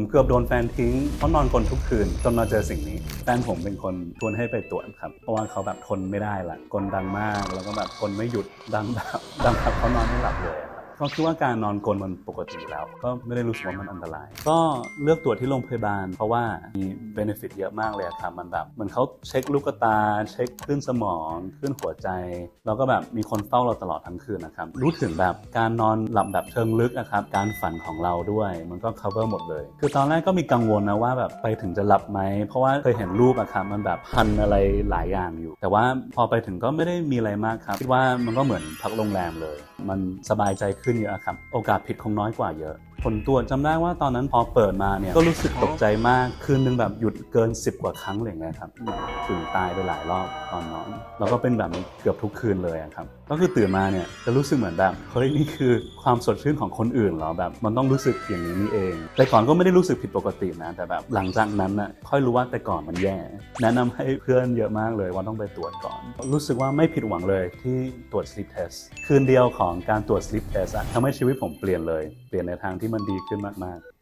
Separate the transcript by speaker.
Speaker 1: ผมเกือบโดนแฟนทิ้งเพราะนอนกลนทุกคืน จนมาเจอสิ่งนี้ แฟนผมเป็นคนชวนให้ไปตรวจครับ เพราะว่าเขาแบบทนไม่ได้ละกลนดังมาก แล้วก็แบบกลไม่หยุดดังแบบดังแบบเขานอนไม่หลับเลย ก็คิดว่าการนอนกลนมันปกติแล้ว ก็ไม่ได้รู้สึกว่ามันอันตราย ก็เลือกตรวจที่โรงพยาบาล เพราะว่ามีเบนฟิตเยอะมากเลยครับมันแบบเหมันเขาเช็คลูกตา เช็คคลื่นสมองคลื่นหัวใจ แล้วก็แบบมีคนเฝ้าเราตลอดทั้งคืนนะครับรู้ถึงแบบการนอนหลับแบบเชิงลึกนะครับการฝันของเราด้วย มันก็ cover หมดเลย คือตอนแรกก็มีกังวลนะว่าแบบไปถึงจะหลับไหมเพราะว่าเคยเห็นรูปอะครับมันแบบพันอะไรหลายอย่างอยู่ แต่ว่าพอไปถึงก็ไม่ได้มีอะไรมากครับคิดว่ามันก็เหมือนพักโรงแรมเลย มันสบายใจขึ้นึ้นเยอะครับ โอกาสผิดคงน้อยกว่าเยอะ ผลตรวจจำได้ว่าตอนนั้นพอเปิดมาเนี่ยก็รู้สึกตกใจมาก คืนนึงแบบหยุดเกิน 10 กว่าครั้งเลยนะครับถึงตายไปหลายรอบตอนนอน แล้วก็เป็นแบบนี้เกือบทุกคืนเลยอะครับ ก็คือตื่นมาเนี่ยจะรู้สึกเหมือนแบบเฮ้ยนี่คือความสดชื่นของคนอื่นเหรอแบบ มันต้องรู้สึกอย่างนี้นี่เอง แต่ก่อนก็ไม่ได้รู้สึกผิดปกตินะแต่แบบหลังจากนั้นน่ะค่อยรู้ว่าแต่ก่อนมันแย่ แนะนำให้เพื่อนเยอะมากเลยว่าต้องไปตรวจก่อน รู้สึกว่าไม่ผิดหวังเลยที่ตรวจ sleep test คืนเดียวของการตรวจ sleep test ทำให้ชีวิตผมเปลี่ยนเลย เปลี่ยนในทางที่มันดีขึ้นมากๆ